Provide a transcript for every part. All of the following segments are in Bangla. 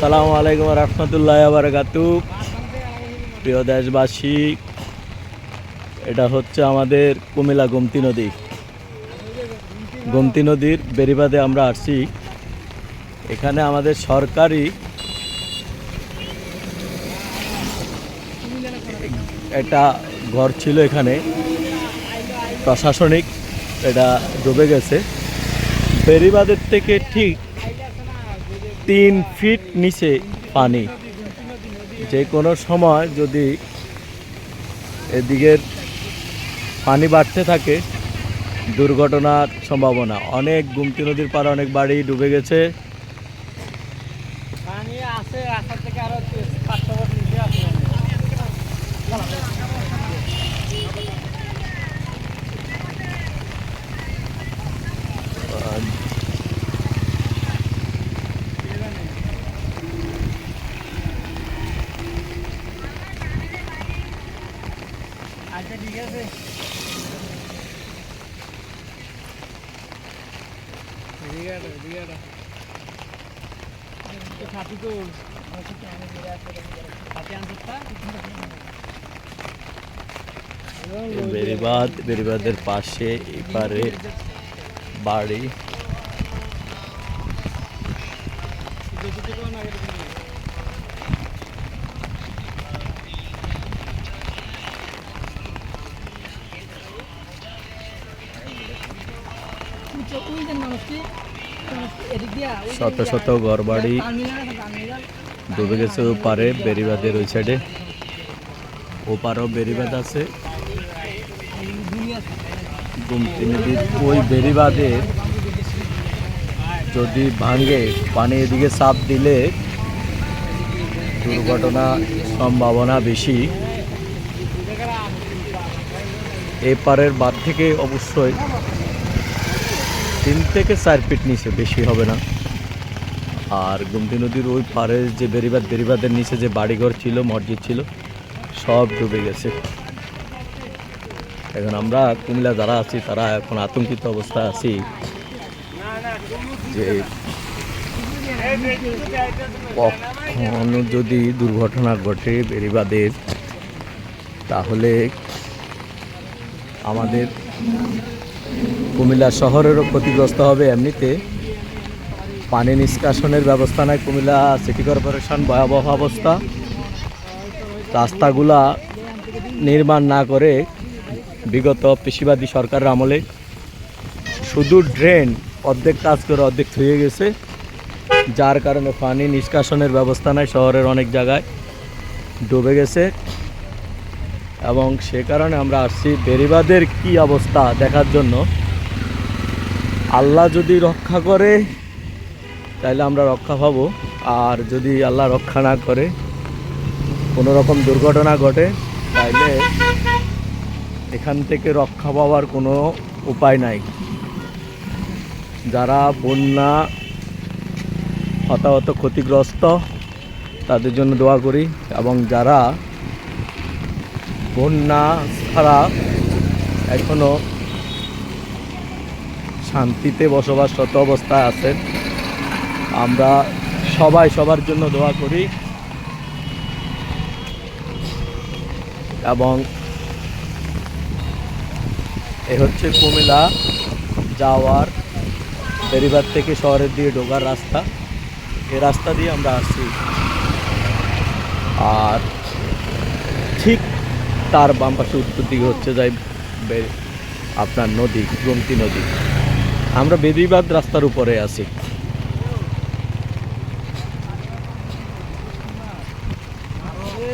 আসসালামু আলাইকুম রহমতুল্লাহ বারকাতু। প্রিয় দেশবাসী, এটা হচ্ছে আমাদের কুমিল্লা গোমতী নদী। গোমতী নদীর বেরিবাদে আমরা আসছি। এখানে আমাদের সরকারি একটা ঘর ছিল এখানে। প্রশাসনিক, এটা ডুবে গেছে। বেরিবাদের থেকে ঠিক তিন ফিট নিচে পানি। যে কোনো সময় যদি এদিকের পানি বাড়তে থাকে, দুর্ঘটনার সম্ভাবনা। অনেক গুমতি নদীর পাড়ে অনেক বাড়ি ডুবে গেছে। আছে থেকে আরও আচ্ছা ঠিক আছে এদিকে আটো, এদিকে আটো। তো ছাতি তো ছাতি আনছিস তা? এই বেরিবাদ বেরিবাদের পাশে এপারে বাড়ি শত শত ঘরবাড়ি। ডুবে গেছে ওপারে বেরিবাদের ওই সাইডে ওপারেও বেরিবাদ আছে। গুমতি নদীর ওই বেরিবাদে যদি ভাঙে, পানি এদিকে চাপ দিলে দুর্ঘটনা সম্ভাবনা বেশি। এপারের বাদ থেকে অবশ্যই তিন থেকে চার ফিট নিচে বেশি হবে না। আর গুমতি নদীর ওই পারে যে বেরিবাদ, বেরিবাদের নিচে যে বাড়িঘর ছিল, মসজিদ ছিল, সব ডুবে গেছে। এখন আমরা কুমিল্লা যারা আছি, তারা এখন আতঙ্কিত অবস্থায় আছি যে কখনো যদি দুর্ঘটনা ঘটে বেরিবাদের, তাহলে আমাদের কুমিল্লা শহরেরও ক্ষতিগ্রস্ত হবে এমনিতে। পানি নিষ্কাশনের ব্যবস্থা নাই। কুমিল্লা সিটি কর্পোরেশন ভয়াবহ অবস্থা। রাস্তাগুলা নির্মাণ না করে বিগত পেশিবাদী সরকারের আমলে শুধু ড্রেন অর্ধেক কাজ করে অর্ধেক থুয়ে গেছে, যার কারণে পানি নিষ্কাশনের ব্যবস্থা নাই শহরের অনেক জায়গায় ডুবে গেছে। এবং সে কারণে আমরা আসছি বেরিবাদের কি অবস্থা দেখার জন্য। আল্লাহ যদি রক্ষা করে তাহলে আমরা রক্ষা পাবো। আর যদি আল্লাহ রক্ষা না করে, কোনো রকম দুর্ঘটনা ঘটে, তাহলে এখান থেকে রক্ষা পাওয়ার কোনো উপায় নাই। যারা বন্যা হতাহত ক্ষতিগ্রস্ত, তাদের জন্য দোয়া করি। এবং যারা বন্যা ছাড়া এখনও শান্তিতে বসবাসরত অবস্থায় আছেন আমরা সবাই সবার জন্য দোয়া করি। এবং এ হচ্ছে কুমিল্লা যাওয়ার বেরিবাদ থেকে শহরের দিয়ে ঢোকার রাস্তা। এই রাস্তা দিয়ে আমরা আসছি। আর ঠিক তার বাম পাশে উত্তর দিকে হচ্ছে যাই আপনার নদী, গোমতী নদী। আমরা বেদিবাদ রাস্তার উপরে আছি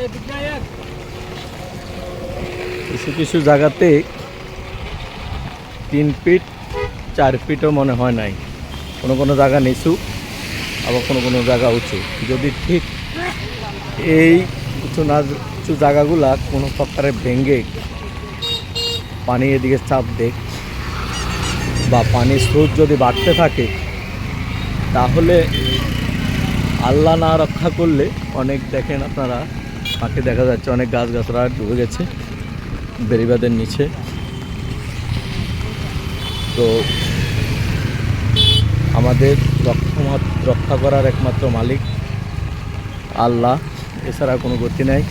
এদিক দিয়ে আয়। কিছু কিছু জায়গাতে তিন ফিট, চার ফিটও মনে হয় নাই। কোনো কোনো জায়গা নিচু, আবার কোনো কোনো জায়গা উঁচু। যদি ঠিক এই উঁচু না, উঁচু জায়গাগুলা কোনো প্রকারে ভেঙে পানি এদিকে চাপ দেখ বা পানির স্রোত যদি বাড়তে থাকে, তাহলে আল্লাহ না রক্ষা করলে অনেক দেখেন আপনারা, পাখি দেখা যাচ্ছে, অনেক গাছ গাছরা ডুবে গেছে। বেরিবাদের নিচে। তো আমাদের রক্ষা করার একমাত্র মালিক আল্লাহ, এছাড়া কোনো গতি নাই।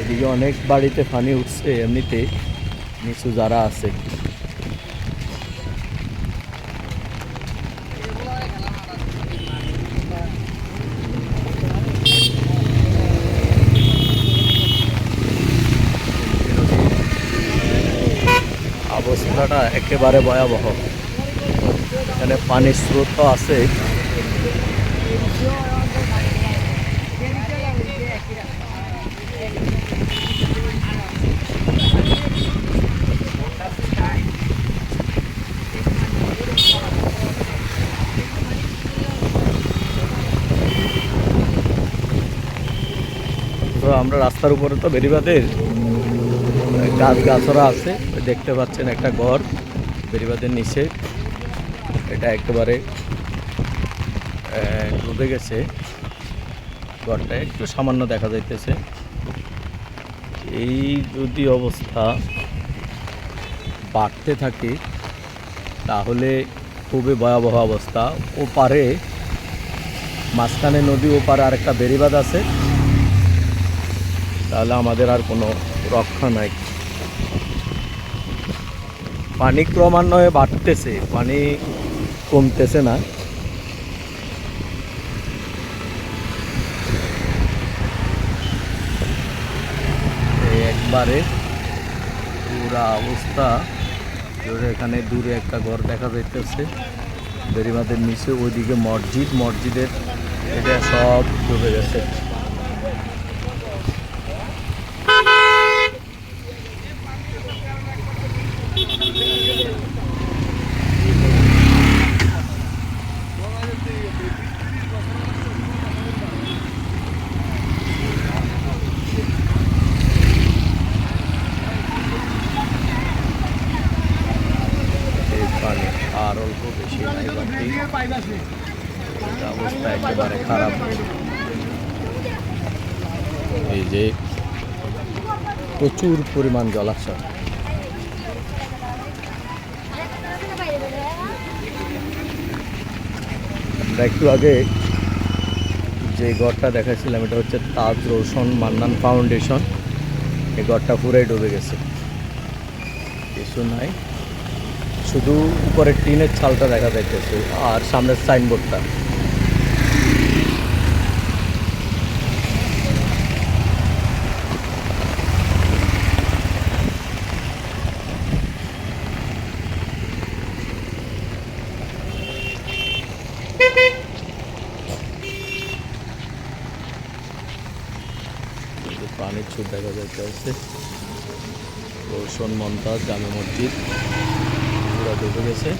এদিকে অনেক বাড়িতে পানি উঠছে এমনিতে নিচু যারা আছে। অবস্থাটা একেবারে ভয়াবহ। এখানে পানির স্রোত তো আছে। তো আমরা রাস্তার উপরে তো বেরিবাদের গাছ গাছরা আছে দেখতে পাচ্ছেন একটা ঘর বেরিবাদের নিচে। এটা একেবারে ডুবে গেছে। ঘরটা একটু সামান্য দেখা যাইতেছে। এই যদি অবস্থা বাড়তে থাকে, তাহলে খুবই ভয়াবহ অবস্থা। ও পারে মাঝখানে নদী ও পারে আরেকটা বেরিবাদ আছে। তাহলে আমাদের আর কোনো রক্ষা নাই। পানি ক্রমান্বয়ে বাড়তেছে, পানি কমতেছে না। একবারে পুরা অবস্থা। এখানে দূরে একটা ঘর দেখা যাইতেছে। বেরিমাদের নিচে, ওইদিকে মসজিদ, মসজিদের এটা সব ডুবে গেছে এই পানি আর অল্প বেশি নাই বাকি এটা অবস্থা একেবারে খারাপ এই যে প্রচুর পরিমাণ জলাশয়। একটু আগে যে ঘরটা দেখাচ্ছিলাম এটা হচ্ছে তাজ রোশন মান্নান ফাউন্ডেশন। এই ঘরটা পুরাই ডুবে গেছে। কিছু নাই। শুধু উপরের টিনের ছালটা দেখা যাইতেছে, আর সামনের সাইনবোর্ডটা এই যে পানির ছুট দেখা যাইতেছে রোশন মমতাজ জামে মসজিদ। পুরা ডুবে গেছে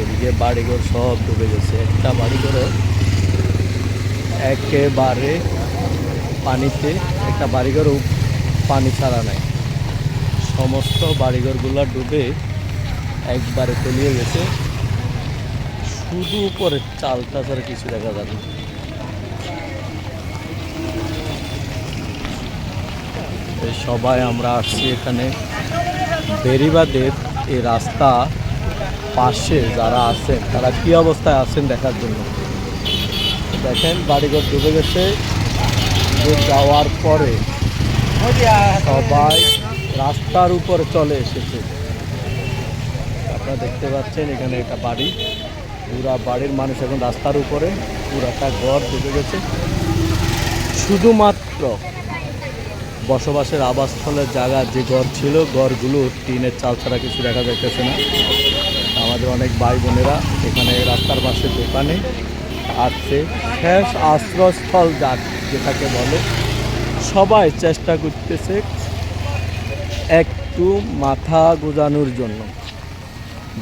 এদিকে বাড়িঘর সব ডুবে গেছে একটা বাড়িঘরও একেবারে পানিতে একটা বাড়িঘরও পানি ছাড়া নাই। সমস্ত বাড়িঘরগুলো ডুবে একবারে তলিয়ে গেছে। শুধু উপরে চালটা ছাড়া কিছু দেখা যাবে। সবাই আমরা আসছি এখানে। বেরিবাদের এই রাস্তা পাশে যারা আছেন, তারা কি অবস্থায় আছেন দেখার জন্য? দেখেন, বাড়িঘর ডুবে গেছে। যাওয়ার পরে সবাই রাস্তার উপরে চলে এসেছে। আপনারা দেখতে পাচ্ছেন, এখানে একটা বাড়ি। পুরা বাড়ির মানুষ এখন রাস্তার উপরে। পুরাটা ঘর ডুবে গেছে। শুধুমাত্র বসবাসের আবাসস্থলের জায়গা যে ঘর ছিল, ঘরগুলো টিনের চাল ছাড়া কিছু দেখা যাইতেছে না। আমাদের অনেক ভাই বোনেরা এখানে রাস্তার পাশে দোকানে আসছে শেষ আশ্রয়স্থল যাক, যেটাকে বলে। সবাই চেষ্টা করতেছে একটু মাথা গোজানোর জন্য,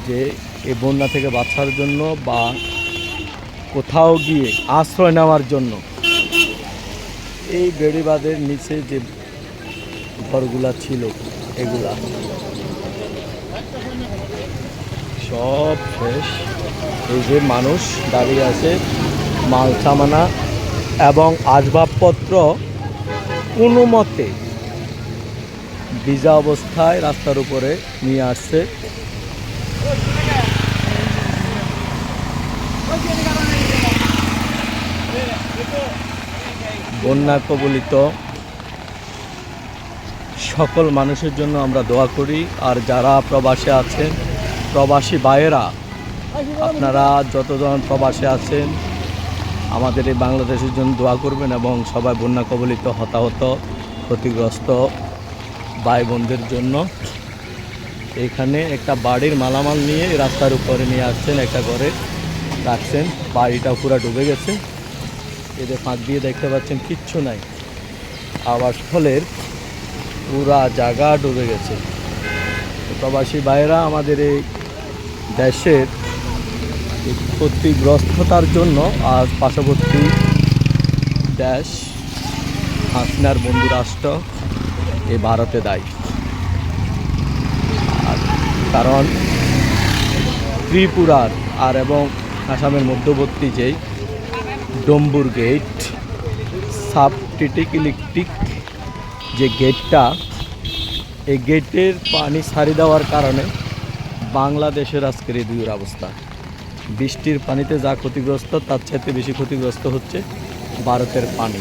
যে এ বন্যা থেকে বাঁচার জন্য বা কোথাও গিয়ে আশ্রয় নেওয়ার জন্য। এই বেড়িবাঁধের নিচে যে ঘরগুলা ছিল, এগুলা সব শেষ। এই যে মানুষ দাঁড়িয়ে আছে, মাল সামানা এবং আসবাবপত্র কোনো মতে ভিজা অবস্থায় রাস্তার উপরে নিয়ে আসছে। বন্যা কবলিত সকল মানুষের জন্য আমরা দোয়া করি, আর যারা প্রবাসে আছেন প্রবাসী ভাইয়েরা, আপনারা যতজন প্রবাসে আছেন, আমাদের এই বাংলাদেশের জন্য দোয়া করবেন এবং সবাই বন্যা কবলিত হতাহত, ক্ষতিগ্রস্ত ভাই বোনদের জন্য এখানে একটা বাড়ির মালামাল নিয়ে রাস্তার উপরে নিয়ে আসছেন, একটা ঘরে রাখছেন, বাড়িটা পুরা ডুবে গেছে। এদের ফাঁক দিয়ে দেখতে পাচ্ছেন কিচ্ছু নাই। আবাসস্থলের পুরা জায়গা ডুবে গেছে। প্রবাসী ভাইয়েরা, আমাদের এই দেশের ক্ষতিগ্রস্ততার জন্য আজ পার্শ্ববর্তী দেশ, হাসিনার বন্ধু রাষ্ট্র এই ভারতে দায়ী। আর কারণ ত্রিপুরার আর এবং আসামের মধ্যবর্তী যেই ডম্বুর গেট সাবটিটিক ইলেকট্রিক যে গেটটা এই গেটের পানি ছাড়ি দেওয়ার কারণে বাংলাদেশের আজকের এই দুইয়ের অবস্থা। বৃষ্টির পানিতে যা ক্ষতিগ্রস্ত, তার চাইতে বেশি ক্ষতিগ্রস্ত হচ্ছে ভারতের পানি।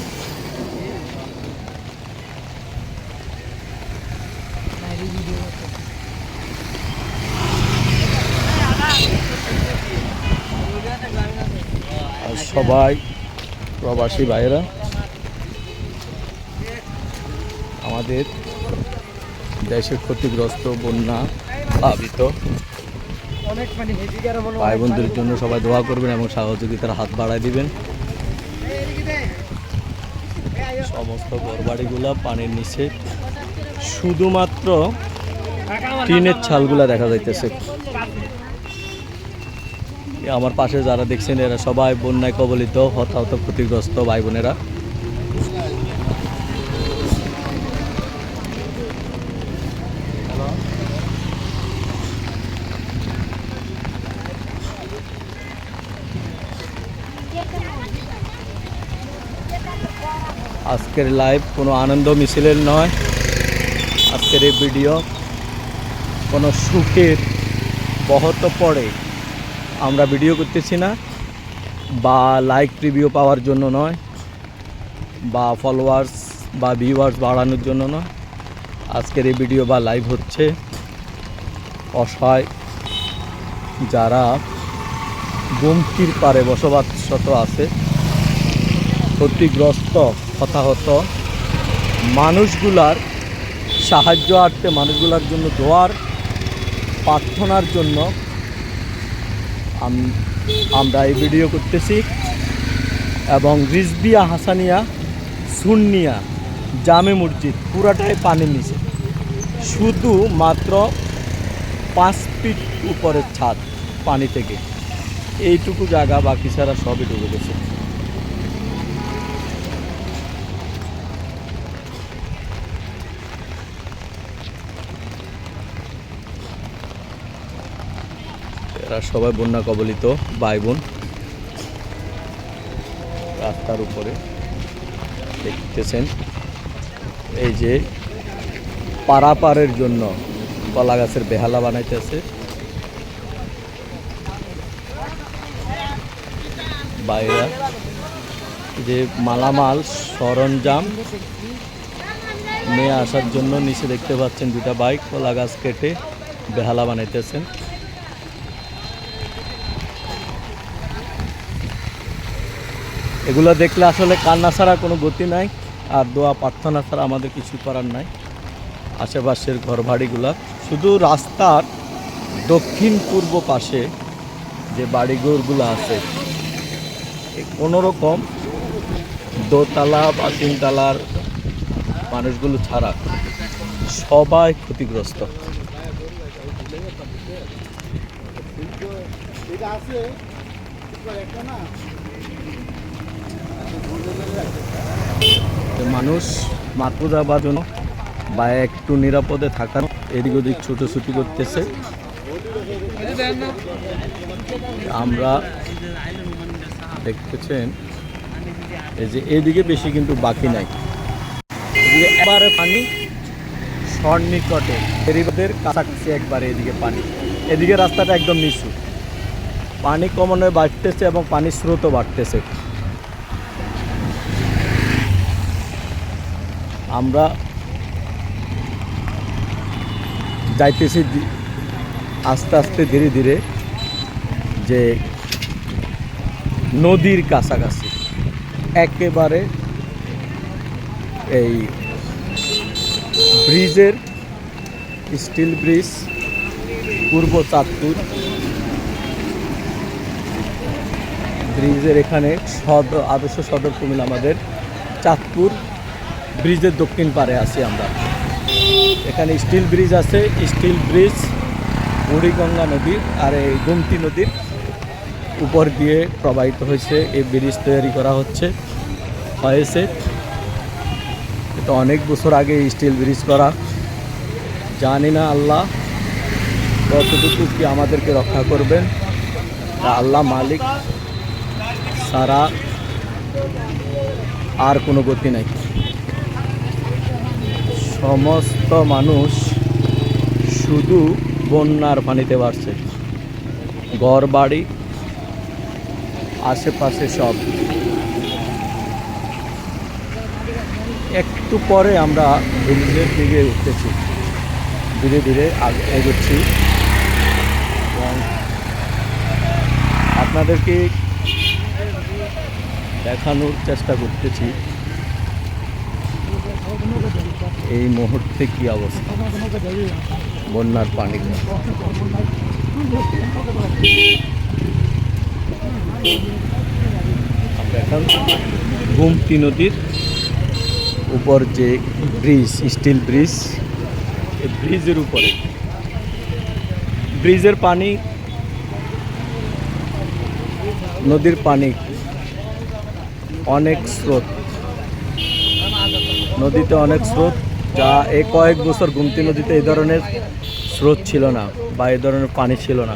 সবাই প্রবাসী ভাইয়েরা, আমাদের দেশের ক্ষতিগ্রস্ত বন্যা প্লাবিত। ভাই বোনদের জন্য সবাই দোয়া করবেন এবং সহযোগিতার হাত বাড়ায় দিবেন। সমস্ত ঘরবাড়িগুলা পানির নিচে। শুধুমাত্র টিনের ছালগুলা দেখা যাইতেছে। আমার পাশে যারা দেখছেন, এরা সবাই বন্যায় কবলিত, হতাহত, ক্ষতিগ্রস্ত ভাই বোনেরা আজকের লাইভ কোনো আনন্দ মিছিলের নয়। আজকের এই ভিডিও কোনো সুখের বহত পড়ে আমরা ভিডিও করতেছি না, বা লাইক রিভিউ পাওয়ার জন্য নয়, বা ফলোয়ার্স বা ভিউয়ার্স বাড়ানোর জন্য নয়। আজকের এই ভিডিও বা লাইভ হচ্ছে অসহায় যারা গুমকির পারে বসবাসরত আছে, ক্ষতিগ্রস্ত হতাহত মানুষগুলার সাহায্যার্থে মানুষগুলার জন্য দোয়ার প্রার্থনার জন্য আমরা এই ভিডিও করতেছি। এবং রিজবিয়া হাসানিয়া সুন্নিয়া জামে মসজিদ পুরাটাই পানির নিচে। শুধু মাত্র পাঁচ ফিট উপরের ছাদ পানি থেকে এইটুকু জায়গা বাকি ছাড়া সবই ডুবে গেছে। এরা সবাই বন্যা কবলিত ভাই বোন রাস্তার উপরে দেখতেছেন। এই যে পারাপারের জন্য কলা গাছের বেহালা বানাইতেছে। বাইরা যে মালামাল, সরঞ্জাম নিয়ে আসার জন্য নিচে দেখতে পাচ্ছেন দুটা বাইক কলা গাছ কেটে বেহালা বানাইতেছেন। এগুলো দেখলে আসলে কান্না ছাড়া কোনো গতি নাই আর দোয়া, প্রার্থনা ছাড়া আমাদের কিছু করার নাই। আশেপাশের ঘরবাড়িগুলা, শুধু রাস্তার দক্ষিণ পূর্ব পাশে যে বাড়িঘরগুলো আছে কোনো রকম দোতলা বা তিনতলার মানুষগুলো ছাড়া সবাই ক্ষতিগ্রস্ত। আছে মানুষ মাত্র যাবার জন্য বা একটু নিরাপদে থাকার এদিক ওদিক ছুটোছুটি করতেছে। আমরা দেখতেছেন, এই যে এদিকে বেশি কিন্তু বাকি নাই। এদিকে এবারে পানি সন্নিকটে। ফেরিবাদের কাছাকাছি একবারে এদিকে পানি। এদিকে রাস্তাটা একদম নিচু। পানি কমানো বাড়তেছে এবং পানির স্রোতও বাড়তেছে। আমরা যাইতেছি আস্তে আস্তে ধীরে ধীরে যে নদীর কাছাকাছি। একেবারে এই ব্রিজের স্টিল ব্রিজ, পূর্ব চাঁদপুর। ব্রিজের এখানে সদর আদর্শ সদর কুমিল আমাদের চাঁদপুর। ব্রিজের দক্ষিণ পারে আছি আমরা। এখানে স্টিল ব্রিজ আছে, স্টিল ব্রিজ, বুড়িগঙ্গা নদীর আর এই গুমতি নদীর উপর দিয়ে প্রবাহিত হয়েছে। এই ব্রিজ তৈরি করা হচ্ছে, হয়েছে। এটা অনেক বছর আগে স্টিল ব্রিজ করা। জানি না আল্লাহ কতটুকু কি আমাদেরকে রক্ষা করবেন। আল্লাহ মালিক সারা আর কোনো গতি নাই। সমস্ত মানুষ শুধু বন্যার পানিতে বাড়ছে ঘর বাড়ি আশেপাশে সব। একটু পরে আমরা ব্রিজের দিকে উঠতেছি ধীরে ধীরে এগোচ্ছি। এবং আপনাদেরকে দেখানোর চেষ্টা করতেছি। এই মুহূর্তে কি অবস্থা? বন্যার পানি গুমতি নদীর উপর যে ব্রিজ, স্টিল ব্রিজ ব্রিজের উপরে। ব্রিজের পানি, নদীর পানি অনেক স্রোত। নদীতে অনেক স্রোত যা এই কয়েক বছর গুমতি নদীতে এই ধরনের স্রোত ছিল না বা এই ধরনের পানি ছিল না।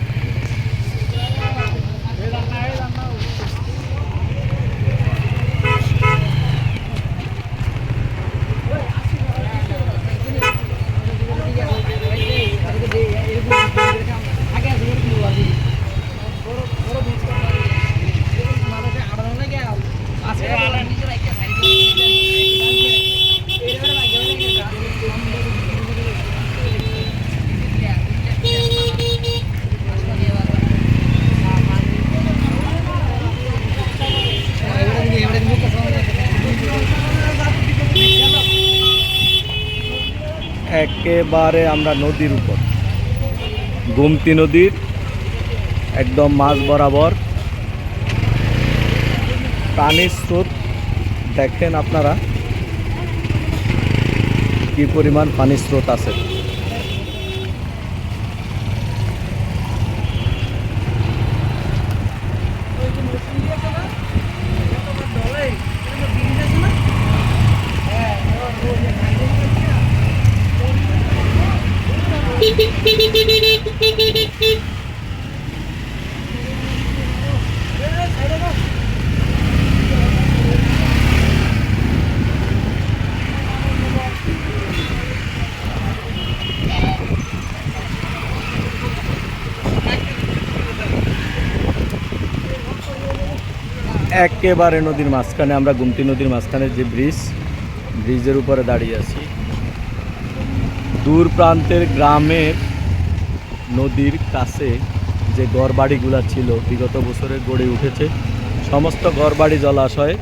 একেবারে আমরা নদীর উপর। গুমতি নদীর একদম মাছ বরাবর। পানির স্রোত দেখেন আপনারা। কি পরিমাণ পানির স্রোত আছে। একেবারে নদীর মাঝখানে, আমরা গুমতি নদীর মাঝখানে যে ব্রিজ ব্রিজের উপরে দাঁড়িয়ে আছি। দূর প্রান্তের গ্রামের নদীর কাছে যে ঘরবাড়িগুলো ছিল, বিগত বছরে গড়ে উঠেছে, সমস্ত ঘরবাড়ি জলাশয়ে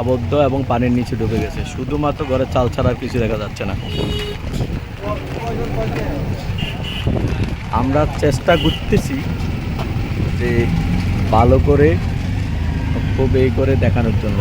আবদ্ধ এবং পানির নিচে ডুবে গেছে। শুধুমাত্র ঘরের চাল ছাড়া কিছু দেখা যাচ্ছে না। আমরা চেষ্টা করতেছি যে ভালো করে খুব এই করে দেখানোর জন্য।